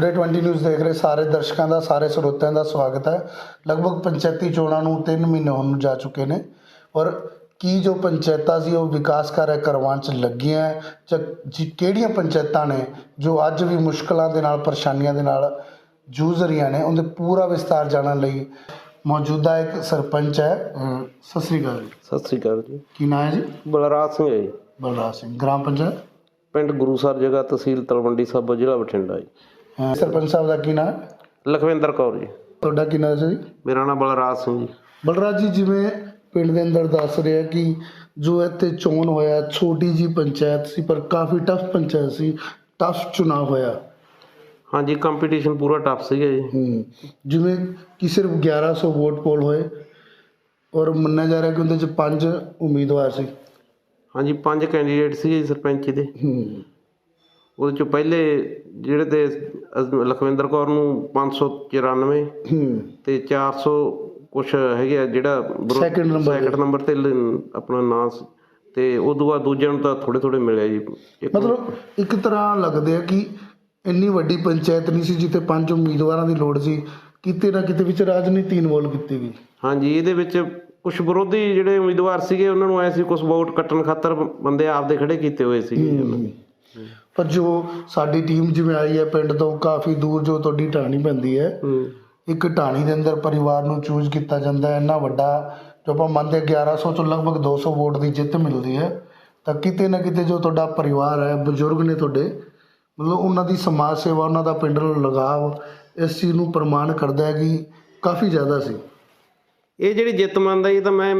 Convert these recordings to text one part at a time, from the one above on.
Today 20 news ਦੇਖ ਰਹੇ ਸਾਰੇ ਦਰਸ਼ਕਾਂ ਦਾ ਸਾਰੇ ਸਰੋਤਿਆਂ ਦਾ ਸਵਾਗਤ ਹੈ। ਲਗਭਗ ਪੰਚਾਇਤੀ ਚੋਣਾਂ ਨੂੰ 3 ਮਹੀਨੇ ਹੋਣ ਨੂੰ ਜਾ ਚੁੱਕੇ ਨੇ। ਔਰ ਕੀ ਜੋ ਪੰਚਾਇਤਾਂ ਸੀ ਉਹ ਵਿਕਾਸ ਕਾਰਜ ਕਰਵਾਉਣ ਚ ਲੱਗੀਆਂ ਹੈ ਜਾਂ ਕਿਹੜੀਆਂ ਪੰਚਾਇਤਾਂ ਨੇ ਜੋ ਅੱਜ ਵੀ ਮੁਸ਼ਕਲਾਂ ਦੇ ਨਾਲ ਪਰੇਸ਼ਾਨੀਆਂ ਦੇ ਨਾਲ ਜੂਝ ਰਹੀਆਂ ਨੇ ਉਹਦੇ ਪੂਰਾ ਵਿਸਤਾਰ ਜਾਣਨ ਲਈ ਮੌਜੂਦਾ ਇੱਕ ਸਰਪੰਚ ਹੈ। ਸਤਿ ਸ੍ਰੀ ਅਕਾਲ ਸਤਿ ਸ੍ਰੀ ਅਕਾਲ ਜੀ। ਕੀ ਨਾਂ ਹੈ ਜੀ? ਬਲਰਾਜ ਸਿੰਘ ਹੈ ਜੀ। ਬਲਰਾਜ ਸਿੰਘ ਗ੍ਰਾਮ ਪੰਚਾਇਤ? ਪਿੰਡ ਗੁਰੂਸਰ ਜਗ੍ਹਾ ਤਹਿਸੀਲ ਤਲਵੰਡੀ ਸਾਬੋ ਜ਼ਿਲ੍ਹਾ ਬਠਿੰਡਾ ਜੀ। ਅਹ ਸਰਪੰਚ ਸਾਹਿਬ ਦਾ ਕੀ ਨਾਂ ਹੈ? ਲਖਵਿੰਦਰ ਕੌਰ ਜੀ। ਤੁਹਾਡਾ ਕੀ ਨਾਂ ਹੈ ਜੀ ਮੇਰਾ ਨਾਮ ਬਲਰਾਜ ਸਿੰਘ ਜੀ। ਬਲਰਾਜ ਜੀ ਜਿਵੇਂ ਪਿੰਡ ਦੇ ਅੰਦਰ ਦੱਸ ਰਿਹਾ ਕਿ ਜੋ ਇੱਥੇ ਚੋਣ ਹੋਇਆ ਛੋਟੀ ਜੀ ਪੰਚਾਇਤ ਸੀ ਪਰ ਕਾਫੀ ਟਫ ਪੰਚਾਇਤ ਸੀ ਟਫ ਚੁਣਾਵ ਹੋਇਆ। ਹਾਂਜੀ ਕੰਪੀਟੀਸ਼ਨ ਪੂਰਾ ਟਫ ਸੀਗਾ ਜੀ। ਹੂੰ ਜਿਵੇਂ ਕਿ ਸਿਰਫ 1100 ਵੋਟ ਪੋਲ ਹੋਏ ਔਰ ਮੰਨਿਆ ਜਾ ਰਿਹਾ ਕਿ ਉਹਦੇ ਚ ਪੰਜ ਉਮੀਦਵਾਰ ਸੀ। ਹਾਂਜੀ ਪੰਜ ਕੈਂਡੀਡੇਟ ਸੀਗੇ ਜੀ ਸਰਪੰਚ ਦੇ। ਹੂੰ। ਉਹਦੇ ਚੋਂ ਪਹਿਲੇ ਜਿਹੜੇ ਤੇ ਲਖਵਿੰਦਰ ਕੌਰ ਨੂੰ 594 ਹੂੰ ਤੇ 400 ਕੁਛ ਹੈਗੇ ਆ ਜਿਹੜਾ number ਤੇ। ਸੈਕੰਡ ਨੰਬਰ ਤੇ ਆਪਣਾ ਨਾਂ ਸੀ। ਤੇ ਉਦੋਂ ਬਾਅਦ ਦੂਜਿਆਂ ਨੂੰ ਤਾਂ ਥੋੜੇ ਥੋੜੇ ਮਿਲਿਆ ਜੀ ਮਤਲਬ ਇੱਕ ਤਰ੍ਹਾਂ ਲੱਗਦੇ ਆ ਕਿ ਇੰਨੀ ਵੱਡੀ ਪੰਚਾਇਤ ਨਹੀਂ ਸੀ ਜਿੱਥੇ ਪੰਜ ਉਮੀਦਵਾਰਾਂ ਦੀ ਲੋੜ ਸੀ ਕਿਤੇ ਨਾ ਕਿਤੇ ਵਿੱਚ ਰਾਜਨੀਤੀ ਇਨਵੋਲਵ ਕੀਤੀ ਗਈ ਹਾਂਜੀ ਇਹਦੇ ਵਿੱਚ ਕੁਝ ਵਿਰੋਧੀ ਜਿਹੜੇ ਉਮੀਦਵਾਰ ਸੀਗੇ ਉਹਨਾਂ ਨੂੰ ਐ ਸੀ ਕੁਝ ਵੋਟ ਕੱਟਣ ਖਾਤਰ ਬੰਦੇ ਆਪਦੇ ਖੜੇ ਕੀਤੇ ਹੋਏ ਸੀਗੇ ਨੇ। ਪਰ ਜੋ ਸਾਡੀ ਟੀਮ ਜਿਵੇਂ ਆਈ ਹੈ ਪਿੰਡ ਤੋਂ ਕਾਫੀ ਦੂਰ ਜੋ ਤੁਹਾਡੀ ਢਾਣੀ ਪੈਂਦੀ ਹੈ ਇੱਕ ਢਾਣੀ ਦੇ ਅੰਦਰ ਪਰਿਵਾਰ ਨੂੰ ਚੂਜ਼ ਕੀਤਾ ਜਾਂਦਾ ਹੈ ਇੰਨਾ ਵੱਡਾ ਜੋ ਆਪਾਂ ਮੰਨਦੇ 1100 ਤੋਂ ਲਗਭਗ 200 ਵੋਟ ਦੀ ਜਿੱਤ ਮਿਲਦੀ ਹੈ ਤਾਂ ਕਿਤੇ ਨਾ ਕਿਤੇ ਜੋ ਤੁਹਾਡਾ ਪਰਿਵਾਰ ਹੈ ਬਜ਼ੁਰਗ ਨੇ ਤੁਹਾਡੇ ਮਤਲਬ ਉਹਨਾਂ ਦੀ ਸਮਾਜ ਸੇਵਾ ਉਹਨਾਂ ਦਾ ਪਿੰਡ ਨਾਲ ਲਗਾਵ ਇਸ ਚੀਜ਼ ਨੂੰ ਪ੍ਰਮਾਣ ਕਰਦਾ ਹੈ ਕਿ ਕਾਫੀ ਜ਼ਿਆਦਾ ਸੀ। ਇਹ ਜਿਹੜੀ ਜਿੱਤ ਮੰਨਦਾ ਜੀ ਤਾਂ ਮੈਂ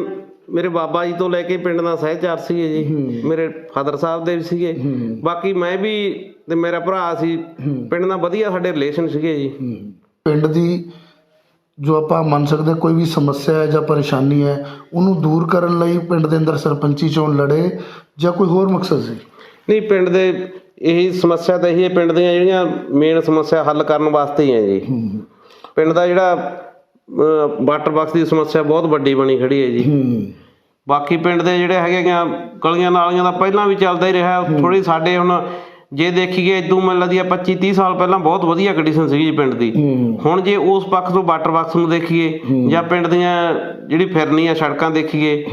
ਮੇਰੇ ਬਾਬਾ ਜੀ ਤੋਂ ਲੈ ਕੇ ਪਿੰਡ ਦਾ ਸਹਿਚਾਰ ਸੀਗੇ ਜੀ। ਮੇਰੇ ਫਾਦਰ ਸਾਹਿਬ ਦੇ ਵੀ ਸੀਗੇ। ਬਾਕੀ ਮੈਂ ਵੀ ਤੇ ਮੇਰਾ ਭਰਾ ਸੀ। ਪਿੰਡ ਨਾਲ ਵਧੀਆ ਸਾਡੇ ਰਿਲੇਸ਼ਨ ਸੀਗੇ ਜੀ। ਪਿੰਡ ਦੀ ਜੋ ਆਪਾਂ ਮੰਨ ਸਕਦੇ ਕੋਈ ਵੀ ਸਮੱਸਿਆ ਹੈ ਜਾਂ ਪਰੇਸ਼ਾਨੀ ਹੈ ਉਹਨੂੰ ਦੂਰ ਕਰਨ ਲਈ ਪਿੰਡ ਦੇ ਅੰਦਰ ਸਰਪੰਚੀ ਚੋਣ ਲੜੇ ਜਾਂ ਕੋਈ ਹੋਰ ਮਕਸਦ ਸੀ? ਨਹੀਂ ਪਿੰਡ ਦੇ ਇਹੀ ਸਮੱਸਿਆ ਤਾਂ ਇਹੀ ਹੈ ਪਿੰਡ ਦੀਆਂ ਜਿਹੜੀਆਂ ਮੇਨ ਸਮੱਸਿਆ ਹੱਲ ਕਰਨ ਵਾਸਤੇ ਹੀ ਹੈ ਜੀ। ਪਿੰਡ ਦਾ ਜਿਹੜਾ ਵਾਟਰ ਬਾਕਸ ਦੀ ਸਮੱਸਿਆ ਬਹੁਤ ਵੱਡੀ ਬਣੀ ਖੜੀ ਹੈ ਜੀ। ਬਾਕੀ ਪਿੰਡ ਦੇ ਜਿਹੜੇ ਹੈਗੇ ਆ ਗਲੀਆਂ ਨਾਲੀਆਂ ਦਾ ਪਹਿਲਾਂ ਵੀ ਚੱਲਦਾ ਹੀ ਰਿਹਾ ਥੋੜੀ ਸਾਡੇ ਹੁਣ ਜੇ ਦੇਖੀਏ ਇਦੋਂ ਮੈਨੂੰ ਲੱਗਦੀ ਆ 25 30 ਸਾਲ ਪਹਿਲਾਂ ਬਹੁਤ ਵਧੀਆ ਕੰਡੀਸ਼ਨ ਸੀਗੀ ਜੀ ਪਿੰਡ ਦੀ। ਹੁਣ ਜੇ ਉਸ ਪੱਖ ਤੋਂ ਵਾਟਰ ਬਾਕਸ ਨੂੰ ਦੇਖੀਏ ਜਾਂ ਪਿੰਡ ਦੀਆਂ ਜਿਹੜੀ ਫਿਰਨੀਆਂ ਸੜਕਾਂ ਦੇਖੀਏ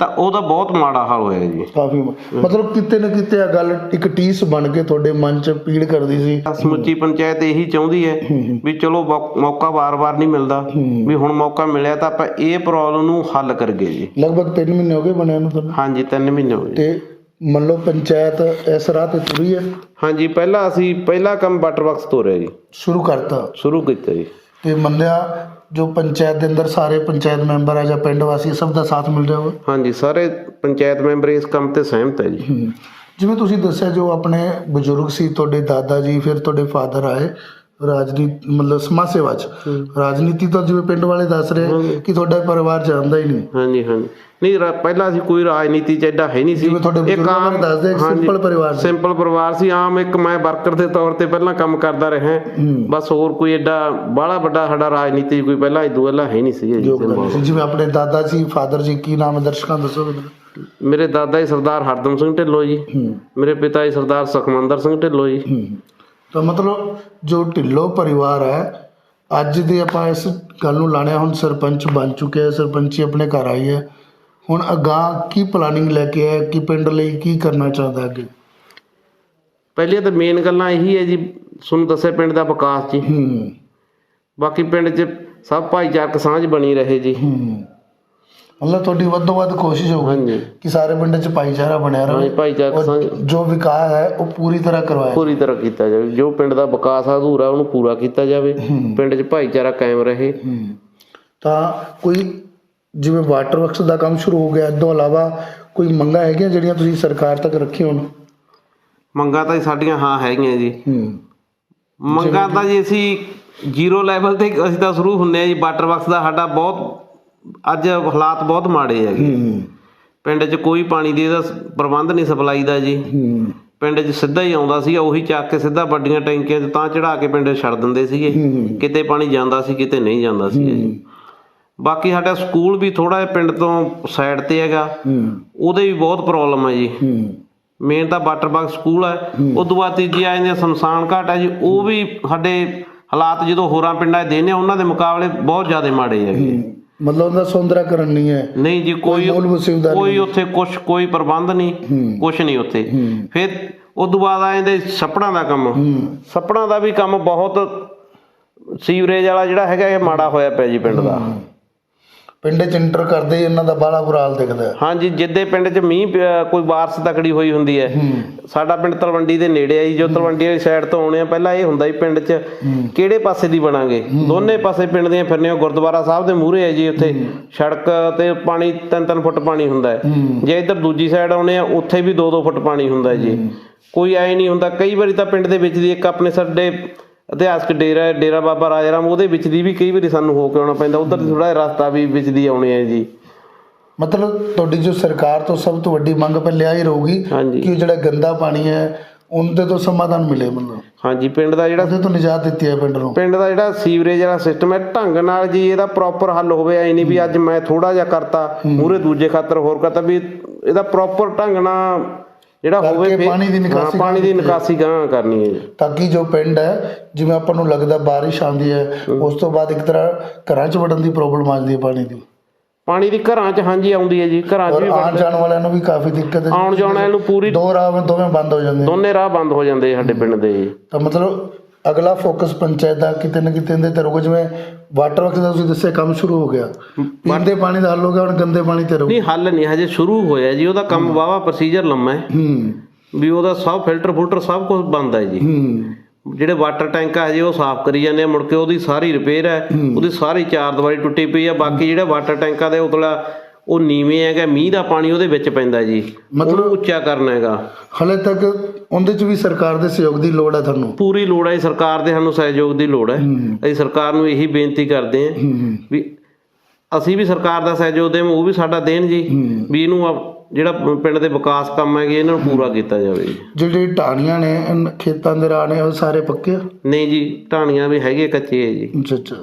ਤਾਂ ਉਹਦਾ ਬਹੁਤ ਮਾੜਾ ਹਾਲ ਹੋਇਆ ਜੀ। ਕਾਫੀ ਮਤਲਬ ਕਿਤੇ ਨਾ ਕਿਤੇ ਆ ਗੱਲ ਇੱਕ ਟੀਸ ਬਣ ਕੇ ਤੁਹਾਡੇ ਮਨ 'ਚ ਪੀੜ ਕਰਦੀ ਸੀ। ਸਮੁੱਚੀ ਪੰਚਾਇਤ ਇਹੀ ਚਾਹੁੰਦੀ ਹੈ ਵੀ ਚਲੋ ਮੌਕਾ ਵਾਰ-ਵਾਰ ਨਹੀਂ ਮਿਲਦਾ ਵੀ ਹੁਣ ਮੌਕਾ ਮਿਲਿਆ ਤਾਂ ਆਪਾਂ ਇਹ ਪ੍ਰੋਬਲਮ ਨੂੰ ਹੱਲ ਕਰਗੇ ਜੀ। ਲਗਭਗ 3 ਮਹੀਨੇ ਹੋ ਗਏ ਬਣਿਆ ਨੂੰ ਤੁਹਾਨੂੰ? ਹਾਂਜੀ 3 ਮਹੀਨੇ ਹੋ ਗਏ। ਤੇ ਮੰਨ ਲਓ ਪੰਚਾਇਤ ਇਸ ਰਾਹ ਤੇ ਤੁਰੀ ਹੈ? ਹਾਂਜੀ ਪਹਿਲਾਂ ਅਸੀਂ ਪਹਿਲਾ ਕੰਮ ਵਾਟਰ ਬਾਕਸ ਤੋਰਿਆ ਜੀ। ਸ਼ੁਰੂ ਕਰਤਾ। ਸ਼ੁਰੂ ਕੀਤਾ ਜੀ। ਤੇ ਮੰਨਿਆ ਜੋ ਪੰਚਾਇਤ ਦੇ ਅੰਦਰ ਸਾਰੇ ਪੰਚਾਇਤ ਮੈਂਬਰ ਹੈ ਜਾਂ ਪਿੰਡ ਵਾਸੀ ਸਭ ਦਾ ਸਾਥ ਮਿਲ ਜਾਊਗਾ ਹਾਂਜੀ ਸਾਰੇ ਪੰਚਾਇਤ ਮੈਂਬਰ ਇਸ ਕੰਮ ਤੇ ਸਹਿਮਤ ਹੈ ਜੀ। ਜਿਵੇਂ ਤੁਸੀਂ ਦੱਸਿਆ ਜੋ ਆਪਣੇ ਬਜ਼ੁਰਗ ਸੀ ਤੁਹਾਡੇ ਦਾਦਾ ਜੀ ਫਿਰ ਤੁਹਾਡੇ ਫਾਦਰ ਆਏ ਰਾਜਨੀਤੀ ਮਤਲਬ ਸਮਾਜ ਸੇਵਾ ਚ ਰਾਜਨੀਤੀ ਤਾਂ ਜਿਵੇਂ ਪਿੰਡ ਵਾਲੇ ਦੱਸ ਰਹੇ ਕਿ ਤੁਹਾਡਾ ਪਰਿਵਾਰ ਜਾਣਦਾ ਹੀ ਨਹੀਂ। ਹਾਂਜੀ ਹਾਂਜੀ। ਨਹੀਂ ਰਾ- ਪਹਿਲਾਂ ਅਸੀਂ ਕੋਈ ਰਾਜਨੀਤੀ ਚ ਐਡਾ ਹੈ ਨਹੀਂ ਸੀ। ਜਿਵੇਂ ਤੁਹਾਡੇ ਬਜ਼ੁਰਗਾਂ ਬਾਰੇ ਦੱਸਦੇ ਇੱਕ ਹਾਂਜੀ, ਸਿੰਪਲ ਪਰਿਵਾਰ ਸੀ। ਸਿੰਪਲ ਪਰਿਵਾਰ ਸੀ। ਆਮ ਇੱਕ ਮੈਂ ਵਰਕਰ ਦੇ ਤੌਰ ਤੇ ਪਹਿਲਾਂ ਕੰਮ ਕਰਦਾ ਰਿਹਾ। ਬਸ ਹੋਰ ਕੋਈ ਐਡਾ ਬਾਹਲਾ ਵੱਡਾ ਸਾਡਾ ਰਾਜਨੀਤੀ ਕੋਈ ਪਹਿਲਾਂ ਇਦੋਂ ਪਹਿਲਾਂ ਹੈ ਨਹੀਂ ਸੀ। ਜੀ ਯੋਗਦਾਨ ਸੀ। ਜਿਵੇਂ ਆਪਣੇ ਦਾਦਾ ਜੀ ਫਾਦਰ ਜੀ ਕੀ ਨਾਮ ਹੈ ਦਰਸ਼ਕਾਂ ਨੂੰ ਦੱਸੋਗੇ ਮੇਰੇ ਦਾਦਾ ਜੀ ਸਰਦਾਰ ਹਰਦਮ ਸਿੰਘ ਢਿੱਲੋਂ ਜੀ। ਹੂੰ। ਮੇਰੇ ਪਿਤਾ ਜੀ ਸਰਦਾਰ ਸੁਖਮੰਦਰ ਸਿੰਘ ਢਿੱਲੋਂ ਜੀ। ਹੂੰ। ਤਾਂ ਮਤਲਬ ਜੋ ਢਿੱਲੋਂ ਪਰਿਵਾਰ ਹੈ ਅੱਜ ਦੇ ਆਪਾਂ ਇਸ ਗੱਲ ਨੂੰ ਲਾਣਿਆ ਹੁਣ ਸਰਪੰਚ ਬਣ ਚੁੱਕੇ ਹੈ ਸਰਪੰਚੀ ਆਪਣੇ ਘਰ ਆਈ ਹੈ। ਹੁਣ ਅਗਾਂਹ ਕੀ ਪਲਾਨਿੰਗ ਲੈ ਕੇ ਆਇਆ ਕਿ ਪਿੰਡ ਲਈ ਕੀ ਕਰਨਾ ਚਾਹੁੰਦਾ ਅੱਗੇ? ਪਹਿਲੇ ਤਾਂ ਮੇਨ ਗੱਲਾਂ ਇਹੀ ਹੈ ਜੀ ਤੁਹਾਨੂੰ ਦੱਸਿਆ ਪਿੰਡ ਦਾ ਵਿਕਾਸ ਜੀ। ਹੂੰ। ਬਾਕੀ ਪਿੰਡ 'ਚ ਸਭ ਭਾਈਚਾਰਕ ਸਾਂਝ ਬਣੀ ਰਹੇ ਜੀ। ਹੂੰ। ਮਤਲਬ ਤੁਹਾਡੀ ਵੱਧੋ ਵੱਧ ਕੋਸ਼ਿਸ਼ ਹੋਊਗੀ ਹਾਂਜੀ। ਕਿ ਸਾਰੇ ਪਿੰਡ 'ਚ ਭਾਈਚਾਰਾ ਬਣਿਆ ਹਾਂਜੀ ਰਹੇ ਸਾਂਝ ਜੋ ਵਿਕਾਸ ਹੈ ਉਹ ਪੂਰੀ ਤਰ੍ਹਾਂ ਕਰਵਾਇਆ ਪੂਰੀ ਤਰ੍ਹਾਂ ਕੀਤਾ ਜਾਵੇ। ਜੋ ਪਿੰਡ ਦਾ ਵਿਕਾਸ ਆ ਅਧੂਰਾ ਉਹਨੂੰ ਪੂਰਾ ਕੀਤਾ ਜਾਵੇ। ਪਿੰਡ 'ਚ ਭਾਈਚਾਰਾ ਕਾਇਮ ਰਹੇ। ਤਾਂ ਕੋਈ ਜਿਵੇਂ ਵਾਟਰ ਵਰਕਸ ਦਾ ਕੰਮ ਸ਼ੁਰੂ ਹੋ ਗਿਆ ਇਸ ਤੋਂ ਇਲਾਵਾ ਕੋਈ ਮੰਗਾਂ ਹੈਗੀਆਂ ਜਿਹੜੀਆਂ ਤੁਸੀਂ ਸਰਕਾਰ ਤੱਕ ਰੱਖੀਆਂ ਹੋਣ? ਮੰਗਾਂ ਤਾਂ ਸਾਡੀਆਂ ਹਾਂ ਹੈਗੀਆਂ ਜੀ। ਮੰਗਾਂ ਤਾਂ ਜੀ ਅਸੀਂ ਜ਼ੀਰੋ ਲੈਵਲ ਤੇ ਅਸੀਂ ਤਾਂ ਸ਼ੁਰੂ ਹੁੰਨੇ ਆ ਜੀ। ਵਾਟਰ ਬਾਕਸ ਦਾ ਸਾਡਾ ਬਹੁਤ ਅੱਜ ਹਾਲਾਤ ਬਹੁਤ ਮਾੜੇ ਹੈਗੇ। ਪਿੰਡ 'ਚ ਕੋਈ ਪਾਣੀ ਦੀ ਇਹਦਾ ਪ੍ਰਬੰਧ ਨਹੀਂ ਸਪਲਾਈ ਦਾ ਜੀ। ਪਿੰਡ 'ਚ ਸਿੱਧਾ ਹੀ ਆਉਂਦਾ ਸੀ ਉਹੀ ਚੱਕ ਕੇ ਸਿੱਧਾ ਵੱਡੀਆਂ ਟੈਂਕੀਆਂ 'ਚ ਤਾਂ ਚੜਾ ਕੇ ਪਿੰਡ ਛੱਡ ਦਿੰਦੇ ਸੀਗੇ। ਕਿਤੇ ਪਾਣੀ ਜਾਂਦਾ ਸੀ ਕਿਤੇ ਨਹੀਂ ਜਾਂਦਾ ਸੀ। ਜੀ ਬਾਕੀ ਸਾਡਾ ਸਕੂਲ ਵੀ ਥੋੜਾ ਜਿਹਾ ਪਿੰਡ ਤੋਂ ਸਾਈਡ ਤੇ ਹੈਗਾ। ਉਹਦੇ ਵੀ ਬਹੁਤ ਪ੍ਰੋਬਲਮ ਹੈ ਜੀ। ਮੇਨ ਤਾਂ ਵਾਟਰ ਬਾਗ ਸਕੂਲ ਹੈ। ਉਸ ਤੋਂ ਬਾਅਦ ਤੀਜੀ ਆ ਜਾਂਦੀ ਸ਼ਮਸ਼ਾਨ ਘਾਟ ਹੈ ਜੀ। ਉਹ ਵੀ ਸਾਡੇ ਹਾਲਾਤ ਜਦੋਂ ਹੋਰਾਂ ਪਿੰਡਾਂ 'ਚ ਦੇਨੇ ਉਹਨਾਂ ਦੇ ਮੁਕਾਬਲੇ ਬਹੁਤ ਜ਼ਿਆਦਾ ਮਾੜੇ ਹੈਗੇ। ਮਤਲਬ ਉਹਦਾ ਸੌਂਦਰਾਕਰਨ ਨਹੀਂ ਹੈ। ਨਹੀਂ ਜੀ ਕੋਈ ਮੂਲ ਕੋਈ ਉੱਥੇ ਕੁਛ ਕੋਈ ਪ੍ਰਬੰਧ ਨਹੀਂ ਕੁਛ ਨਹੀਂ ਉੱਥੇ। ਫਿਰ ਉਸ ਤੋਂ ਬਾਅਦ ਆ ਜਾਂਦੇ ਛੱਪੜਾਂ ਦਾ ਕੰਮ। ਹੂੰ। ਛੱਪੜਾਂ ਦਾ ਵੀ ਕੰਮ ਬਹੁਤ ਸੀਵਰੇਜ ਵਾਲਾ ਜਿਹੜਾ ਹੈਗਾ ਇਹ ਮਾੜਾ ਹੋਇਆ ਪਿਆ ਜੀ ਪਿੰਡ ਦਾ। ਪਿੰਡੇ ਚ ਇੰਟਰ ਕਰਦੇ ਹੀ ਇਹਨਾਂ ਦਾ ਬਾਲਾ ਬੁਰਾ ਹਾਲ ਦਿਖਦਾ। ਹੈ ਹਾਂਜੀ ਜਿੱਦੇ ਪਿੰਡ 'ਚ ਮੀਂਹ ਪਿਆ, ਕੋਈ ਬਾਰਿਸ਼ ਤਕੜੀ ਹੋਈ ਹੁੰਦੀ ਹੈ। ਸਾਡਾ ਪਿੰਡ ਤਲਵੰਡੀ ਦੇ ਨੇੜੇ ਆ ਜੀ ਜੋ ਤਲਵੰਡੀ ਵਾਲੀ ਸਾਈਡ ਤੋਂ ਆਉਣੇ ਆ ਪਹਿਲਾਂ ਇਹ ਹੁੰਦਾ ਜੀ ਪਿੰਡ 'ਚ ਕਿਹੜੇ ਪਾਸੇ ਦੀ ਬਣਾਂਗੇ? ਦੋਨੇ ਪਾਸੇ ਪਿੰਡ ਦੀਆਂ ਫਿਰਨੇ ਆ ਗੁਰਦੁਆਰਾ ਸਾਹਿਬ ਦੇ ਮੂਹਰੇ ਹੈ ਜੀ ਉੱਥੇ। ਸੜਕ ਤੇ ਪਾਣੀ 3-3 ਫੁੱਟ ਪਾਣੀ ਹੁੰਦਾ ਹੈ। ਜੇ ਇੱਧਰ ਦੂਜੀ ਸਾਈਡ ਆਉਣੇ ਆ ਉੱਥੇ ਵੀ 2-2 ਫੁੱਟ ਪਾਣੀ ਹੁੰਦਾ ਹੈ। ਜੀ ਕੋਈ ਐ ਨਹੀਂ ਹੁੰਦਾ ਕਈ ਵਾਰੀ ਤਾਂ ਪਿੰਡ ਦੇ ਵਿੱਚ ਦੀ ਇੱਕ ਆਪਣੇ ਸਾਡੇ ਇਤਿਹਾਸਕ ਡੇਰਾ ਡੇਰਾ ਬਾਬਾ ਰਾਜਾ ਰਾਮ ਉਹਦੇ ਵਿੱਚ ਦੀ ਵੀ ਕਈ ਵਾਰੀ ਸਾਨੂੰ ਹੋ ਕੇ ਆਉਣਾ ਪੈਂਦਾ ਉਧਰ ਥੋੜਾ ਜਿਹਾ ਰਸਤਾ ਵੀ ਵਿੱਚ ਦੀ ਆਉਣੇ ਹੈ ਜੀ। ਮਤਲਬ ਤੁਹਾਡੀ ਜੋ ਸਰਕਾਰ ਤੋਂ ਸਭ ਤੋਂ ਵੱਡੀ ਮੰਗ ਪਹਿਲੇ ਆ ਹੀ ਰਹੂਗੀ ਕਿ ਜਿਹੜਾ ਗੰਦਾ ਪਾਣੀ ਹੈ ਉਹਦੇ ਤੋਂ ਸਮਾਧਾਨ ਮਿਲੇ ਮਤਲਬ। ਹਾਂਜੀ ਪਿੰਡ ਦਾ ਜਿਹੜਾ ਉਹਦੇ ਤੋਂ ਨਿਜਾਤ ਦਿੱਤੀ ਹੈ ਪਿੰਡ ਨੂੰ। ਪਿੰਡ ਦਾ ਜਿਹੜਾ ਸੀਵਰੇਜ ਵਾਲਾ ਸਿਸਟਮ ਹੈ ਢੰਗ ਨਾਲ ਜੀ ਇਹਦਾ ਪ੍ਰੋਪਰ ਹੱਲ ਹੋਵੇ ਐ ਨਹੀਂ ਵੀ ਅੱਜ ਮੈਂ ਥੋੜਾ ਜਿਹਾ ਕਰਤਾ ਮੂਰੇ ਦੂਜੇ ਖਾਤਰ ਹੋਰ ਕਰਤਾ ਵੀ ਇਹਦਾ ਪ੍ਰੋਪਰ ਢੰਗ ਨਾਲ ਜਿਹੜਾ ਹੋਵੇ ਪਾਣੀ ਦੀ ਨਿਕਾਸੀ ਪਾਣੀ ਦੀ ਨਿਕਾਸੀ ਗਾਂ ਕਰਨੀ ਹੈ ਤਾਂ ਕਿ ਜੋ ਪਿੰਡ ਹੈ ਜਿਵੇਂ ਆਪਾਂ ਨੂੰ ਲੱਗਦਾ ਬਾਰਿਸ਼ ਆਉਂਦੀ ਹੈ ਉਸ ਤੋਂ ਬਾਅਦ ਇੱਕ ਤਰ੍ਹਾਂ ਘਰਾਂ 'ਚ ਵੜਨ ਦੀ ਪ੍ਰੋਬਲਮ ਆਉਂਦੀ ਹੈ ਪਾਣੀ ਦੀ। ਪਾਣੀ ਦੀ ਘਰਾਂ 'ਚ ਹਾਂਜੀ ਆਉਂਦੀ ਹੈ ਜੀ ਘਰਾਂ 'ਚ ਵੀ ਆਉਣ ਜਾਣ ਵਾਲਿਆਂ ਨੂੰ ਵੀ ਕਾਫੀ ਦਿੱਕਤ ਹੈ ਆਉਣ ਜਾਣ ਵਾਲਿਆਂ ਨੂੰ ਪੂਰੀ ਦੋ ਰਾਹ ਦੋਵੇਂ ਬੰਦ ਹੋ ਜਾਂਦੇ। ਦੋਨੇ ਰਾਹ ਬੰਦ ਹੋ ਜਾਂਦੇ ਸਾਡੇ ਪਿੰਡ ਦੇ ਤਾਂ ਮਤਲਬ ਅਗਲਾ ਫੋਕਸ ਪੰਚਾਇਤ ਦਾ ਕਿਤੇ ਨਾ ਕਿਤੇ ਇਹਦੇ ਤੇ ਰਹੂਗਾ ਜਿਵੇਂ। ਵਾਟਰ ਵਰਕਸ ਦਾ ਤੁਸੀਂ ਦੱਸਿਆ ਕੰਮ ਸ਼ੁਰੂ ਹੋ ਗਿਆ। ਪੀਂਦੇ ਪਾਣੀ ਦਾ ਹੱਲ ਹੋ ਗਿਆ ਹੁਣ ਗੰਦੇ ਪਾਣੀ ਤੇ ਰਹੂ। ਨਹੀਂ ਹੱਲ ਨਹੀਂ ਹਜੇ ਸ਼ੁਰੂ ਹੋਇਆ ਜੀ ਉਹਦਾ ਕੰਮ ਵਾਵਾ ਪ੍ਰੋਸੀਜਰ ਲੰਮਾ ਹੈ। ਹੂੰ। ਵੀ ਉਹਦਾ ਸਭ ਫਿਲਟਰ ਫੁਲਟਰ ਸਭ ਕੁਝ ਬੰਦ ਹੈ ਜੀ। ਹੂੰ। ਜਿਹੜੇ ਵਾਟਰ ਟੈਂਕ ਆ ਹਜੇ ਉਹ ਸਾਫ਼ ਕਰੀ ਜਾਂਦੇ ਆ ਮੁੜ ਕੇ ਉਹਦੀ ਸਾਰੀ ਰਿਪੇਅਰ ਹੈ। ਉਹਦੀ ਸਾਰੀ ਚਾਰ ਦੀਵਾਰੀ ਟੁੱਟੀ ਪਈ ਆ ਬਾਕੀ ਜਿਹੜੇ ਵਾਟਰ ਟੈਂਕਾਂ ਦੇ ਉਤਲਾ ਉਹ ਨੀਵੇਂ ਹੈਗਾ ਮੀਂਹ ਦਾ ਪਾਣੀ ਉਹਦੇ ਵਿੱਚ ਪੈਂਦਾ ਜੀ। ਮਤਲਬ ਉੱਚਾ ਕਰਨਾ ਹੈਗਾ। ਹਲੇ ਤੱਕ ਉਹਦੇ 'ਚ ਵੀ ਸਰਕਾਰ ਦੇ ਸਹਿਯੋਗ ਦੀ ਲੋੜ ਹੈ ਤੁਹਾਨੂੰ? ਪੂਰੀ ਲੋੜ ਹੈ ਸਰਕਾਰ ਦੇ ਸਾਨੂੰ ਸਹਿਯੋਗ ਦੀ ਲੋੜ ਹੈ। ਅਸੀਂ ਸਰਕਾਰ ਨੂੰ ਇਹੀ ਬੇਨਤੀ ਕਰਦੇ ਹਾਂ ਵੀ ਅਸੀਂ ਵੀ ਸਰਕਾਰ ਦਾ ਸਹਿਯੋਗ ਦੇਵਾਂ ਉਹ ਵੀ ਸਾਡਾ ਦੇਣ ਜੀ। ਵੀ ਇਹਨੂੰ ਜਿਹੜਾ ਪਿੰਡ ਦੇ ਵਿਕਾਸ ਕੰਮ ਹੈਗੇ ਇਹਨਾਂ ਨੂੰ ਪੂਰਾ ਕੀਤਾ ਜਾਵੇ ਜਿਹੜੀ ਢਾਣੀਆਂ ਨੇ ਖੇਤਾਂ ਦੇ ਰਾਹ ਨੇ ਉਹ ਸਾਰੇ ਪੱਕੇ ਨਹੀਂ ਜੀ ਢਾਣੀਆਂ ਵੀ ਹੈਗੇ ਕੱਚੇ ਹੈ ਜੀ। ਅੱਛਾ ਅੱਛਾ।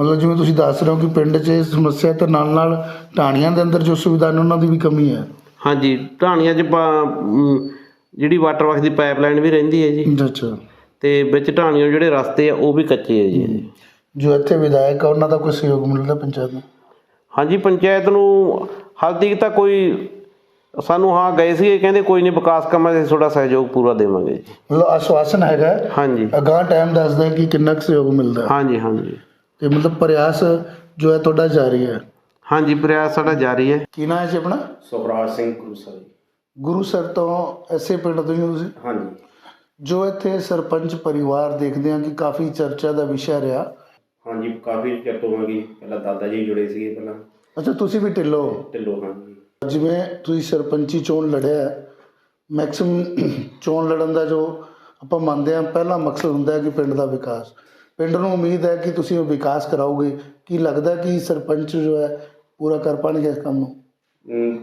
ਮਤਲਬ ਜਿਵੇਂ ਤੁਸੀਂ ਦੱਸ ਰਹੇ ਹੋ ਕਿ ਪਿੰਡ 'ਚ ਇਹ ਸਮੱਸਿਆ ਤੇ ਨਾਲ ਨਾਲ ਢਾਣੀਆਂ ਦੇ ਅੰਦਰ ਜੋ ਸੁਵਿਧਾ ਨੇ ਉਹਨਾਂ ਦੀ ਵੀ ਕਮੀ ਹੈ। ਹਾਂਜੀ ਢਾਣੀਆਂ 'ਚ ਪਾ- ਅਮ, ਜਿਹੜੀ ਵਾਟਰ ਵਰਕ ਦੀ ਪਾਈਪਲਾਈਨ ਵੀ ਰਹਿੰਦੀ ਹੈ ਜੀ। ਅੱਛਾ। ਤੇ ਵਿੱਚ ਢਾਣੀਆਂ ਜਿਹੜੇ ਰਸਤੇ ਆ ਉਹ ਵੀ ਕੱਚੇ ਆ ਜੀ। ਜੋ ਇੱਥੇ ਵਿਧਾਇਕ ਆ ਉਹਨਾਂ ਦਾ ਕੋਈ ਸਹਿਯੋਗ ਮਿਲਦਾ ਪੰਚਾਇਤ ਨੂੰ? ਹਾਂਜੀ ਪੰਚਾਇਤ ਨੂੰ ਹਾਲ ਤੱਕ ਤਾਂ ਕੋਈ ਸਾਨੂੰ ਹਾਂ ਗਏ ਸੀ ਕਹਿੰਦੇ ਕੋਈ ਨਹੀਂ ਵਿਕਾਸ ਕੰਮਾਂ 'ਚ ਤੁਹਾਡਾ ਸਹਿਯੋਗ ਪੂਰਾ ਦੇਵਾਂਗੇ ਜੀ। ਮਤਲਬ ਆਸ਼ਵਾਸਨ ਹੈਗਾ। ਹਾਂਜੀ। ਅਗਾਂਹ ਟਾਈਮ ਦੱਸਦਾ ਹੈ ਕਿ ਕਿੰਨਾ ਕੁ ਸਹਿਯੋਗ ਮਿਲਦਾ ਹੈ। ਹਾਂਜੀ ਹਾਂਜੀ। ਤੇ ਮਤਲਬ ਪ੍ਰਯਾਸ ਜੋ ਹੈ ਤੁਹਾਡਾ ਜਾਰੀ ਹੈ। ਹਾਂਜੀ ਪ੍ਰਯਾਸ ਸਾਡਾ ਜਾਰੀ ਹੈ। ਕੀ ਨਾਂ ਹੈ ਜੀ ਆਪਣਾ? ਸੁਖਰਾਜ ਸਿੰਘ ਗੁਰਸਰ ਗੁਰੂ ਸਰ ਤੋਂ ਐਸੇ ਪਿੰਡ ਤੋਂ ਹੀ ਹੋ ਤੁਸੀਂ? ਹਾਂਜੀ। ਜੋ ਇੱਥੇ ਸਰਪੰਚ ਪਰਿਵਾਰ ਦੇਖਦੇ ਹਾਂ ਕਿ ਕਾਫੀ ਚਰਚਾ ਦਾ ਵਿਸ਼ਾ ਰਿਹਾ। ਹਾਂਜੀ ਕਾਫੀ ਚਿਰ ਤੋਂ ਹੋਵਾਂਗੀ ਪਹਿਲਾਂ ਦਾਦਾ ਜੀ ਜੁੜੇ ਸੀਗੇ ਪਹਿਲਾਂ। ਅੱਛਾ ਤੁਸੀਂ ਵੀ ਢਿੱਲੋ? ਢਿੱਲੋਂ ਹਾਂਜੀ। ਜਿਵੇਂ ਤੁਸੀਂ ਸਰਪੰਚੀ ਚੋਣ ਲੜਿਆ ਮੈਕਸਿਮਮ ਚੋਣ ਲੜਨ ਦਾ ਜੋ ਆਪਾਂ ਮੰਨਦੇ ਹਾਂ ਪਹਿਲਾ ਮਕਸਦ ਹੁੰਦਾ ਹੈ ਕਿ ਪਿੰਡ ਦਾ ਵਿਕਾਸ। ਪਿੰਡ ਨੂੰ ਉਮੀਦ ਹੈ ਕਿ ਤੁਸੀਂ ਉਹ ਵਿਕਾਸ ਕਰਾਓਗੇ। ਕੀ ਲੱਗਦਾ ਕਿ ਸਰਪੰਚ ਜੋ ਹੈ ਪੂਰਾ ਕਰ ਪਾਣਗੇ ਇਸ ਕੰਮ ਨੂੰ? ਅਮ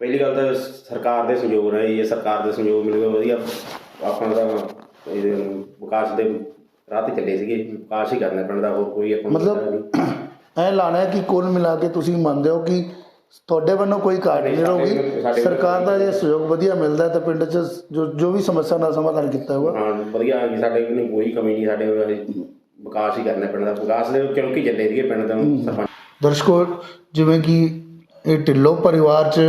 ਪਹਿਲੀ ਗੱਲ ਤਾਂ ਸਰਕਾਰ ਦੇ ਸਹਿਯੋਗ ਨਾਲ ਇਹ ਸਰਕਾਰ ਦੇ ਸਹਿਯੋਗ ਮਿਲ ਗਿਆ ਵਧੀਆ। ਆਪਾਂ ਦਾ ਵਿਕਾਸ ਦੇ ਰਾਹ ਤੇ ਚੱਲੇ ਸੀਗੇ। ਵਿਕਾਸ ਹੀ ਕਰਨਾ ਪਿੰਡ ਦਾ ਹੋਰ ਕੋਈ ਆਪਾਂ ਨੂੰ ਮਤਲਬ ਨਹੀਂ। ਐ ਲਾਣਾ ਹੈ ਕਿ ਕੁੱਲ ਮਿਲਾ ਕੇ ਤੁਸੀਂ ਮੰਨਦੇ ਹੋ ਕਿ ਤੁਹਾਡੇ ਵੱਲੋਂ ਕੋਈ ਘਾਟ ਨਹੀਂ ਸਾਡੇ- ਸਰਕਾਰ ਦਾ ਜੇ ਸਹਿਯੋਗ ਵਧੀਆ ਮਿਲਦਾ ਹੈ ਤਾਂ ਪਿੰਡ 'ਚ ਜੋ ਜੋ ਵੀ ਸਮੱਸਿਆ ਦਾ ਸਮਾਧਾਨ ਕੀਤਾ ਹੋਊਗਾ। ਹਾਂ ਵਧੀਆ ਹੈ ਸਾਡੇ ਕੋਲ ਕੋਈ ਕਮੀ ਨਹੀਂ ਸਾਡੇ ਕੋਲ ਵਿਕਾਸ ਹੀ ਕਰਨਾ ਪਿੰਡ ਦਾ ਵਿਕਾਸ ਦੇ ਚੌਂਕੀ ਚੱਲੇ ਸੀਗੇ ਪਿੰਡ ਦਾ ਸਰਪੰਚ। ਦਰਸ਼ਕੋ ਜਿਵੇਂ ਕਿ ਇਹ ਢਿੱਲੋਂ ਪਰਿਵਾਰ 'ਚ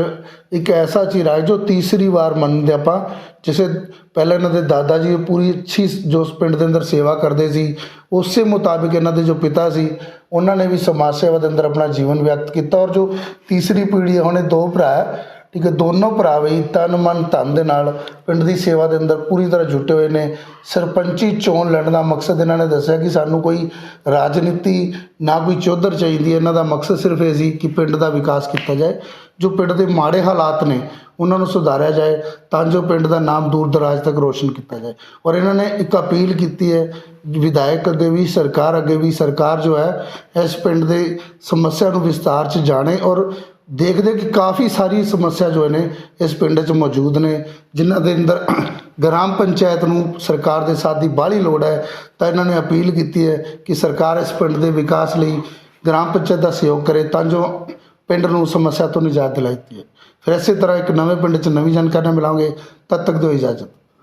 ਇੱਕ ਐਸਾ ਚਿਹਰਾ ਹੈ ਜੋ ਤੀਸਰੀ ਵਾਰ ਮੰਨਦੇ ਆਪਾਂ ਜਿਸੇ ਪਹਿਲਾਂ ਇਹਨਾਂ ਦੇ ਦਾਦਾ ਜੀ ਪੂਰੀ ਅੱਛੀ ਜੋ ਪਿੰਡ ਦੇ ਅੰਦਰ ਸੇਵਾ ਕਰਦੇ ਸੀ ਉਸੇ ਮੁਤਾਬਿਕ ਇਹਨਾਂ ਦੇ ਜੋ ਪਿਤਾ ਸੀ ਉਹਨਾਂ ਨੇ ਵੀ ਸਮਾਜ ਸੇਵਾ ਦੇ ਅੰਦਰ ਆਪਣਾ ਜੀਵਨ ਵਿਅਕਤ ਕੀਤਾ ਔਰ ਜੋ ਤੀਸਰੀ ਪੀੜ੍ਹੀ ਹੈ ਉਹਨੇ ਦੋ ਭਰਾ ਠੀਕ ਹੈ ਦੋਨੋਂ ਭਰਾ ਵੀ ਤਨ ਮਨ ਧਨ ਦੇ ਨਾਲ ਪਿੰਡ ਦੀ ਸੇਵਾ ਦੇ ਅੰਦਰ ਪੂਰੀ ਤਰ੍ਹਾਂ ਜੁਟੇ ਹੋਏ ਨੇ। ਸਰਪੰਚੀ ਚੋਣ ਲੜਨ ਦਾ ਮਕਸਦ ਇਹਨਾਂ ਨੇ ਦੱਸਿਆ ਕਿ ਸਾਨੂੰ ਕੋਈ ਰਾਜਨੀਤੀ ਨਾ ਕੋਈ ਚੌਧਰ ਚਾਹੀਦੀ ਹੈ ਇਹਨਾਂ ਦਾ ਮਕਸਦ ਸਿਰਫ ਇਹ ਸੀ ਕਿ ਪਿੰਡ ਦਾ ਵਿਕਾਸ ਕੀਤਾ ਜਾਏ। ਜੋ ਪਿੰਡ ਦੇ ਮਾੜੇ ਹਾਲਾਤ ਨੇ, ਉਹਨਾਂ ਨੂੰ ਸੁਧਾਰਿਆ ਜਾਏ ਤਾਂ ਜੋ ਪਿੰਡ ਦਾ ਨਾਮ ਦੂਰ ਦਰਾਜ ਤੱਕ ਰੋਸ਼ਨ ਕੀਤਾ ਜਾਏ। ਔਰ ਇਹਨਾਂ ਨੇ ਇੱਕ ਅਪੀਲ ਕੀਤੀ ਹੈ, ਵਿਧਾਇਕ ਅੱਗੇ ਵੀ, ਸਰਕਾਰ ਅੱਗੇ ਵੀ, ਸਰਕਾਰ ਜੋ ਹੈ, ਇਸ ਪਿੰਡ ਦੇ ਸਮੱਸਿਆ ਨੂੰ ਵਿਸਤਾਰ 'ਚ ਜਾਣੇ ਔਰ ਦੇਖਦੇ ਕਿ ਕਾਫੀ ਸਾਰੀ ਸਮੱਸਿਆ ਜੋ ਨੇ ਇਸ ਪਿੰਡ 'ਚ ਮੌਜੂਦ ਨੇ, ਜਿਨ੍ਹਾਂ ਦੇ ਅੰਦਰ ਗ੍ਰਾਮ ਪੰਚਾਇਤ ਨੂੰ ਸਰਕਾਰ ਦੇ ਸਾਥ ਦੀ ਬਾਹਲੀ ਲੋੜ ਹੈ, ਤਾਂ ਇਹਨਾਂ ਨੇ ਅਪੀਲ ਕੀਤੀ ਹੈ ਕਿ ਸਰਕਾਰ ਇਸ ਪਿੰਡ ਦੇ ਵਿਕਾਸ ਲਈ ਗ੍ਰਾਮ ਪੰਚਾਇਤ ਦਾ ਸਹਿਯੋਗ ਕਰੇ, ਤਾਂ ਜੋ ਪਿੰਡ ਨੂੰ ਸਮੱਸਿਆ ਤੋਂ ਨਿਜਾਤ ਦਿਲਾਈ ਹੈ ਫਿਰ ਇਸੇ ਤਰ੍ਹਾਂ ਇੱਕ ਨਵੇਂ ਪਿੰਡ 'ਚ ਨਵੀਂ ਜਾਣਕਾਰੀ ਨਾਲ ਮਿਲਾਂਗੇ, ਤਦ ਤੱਕ ਦਿਓ ਇਜਾਜ਼ਤ।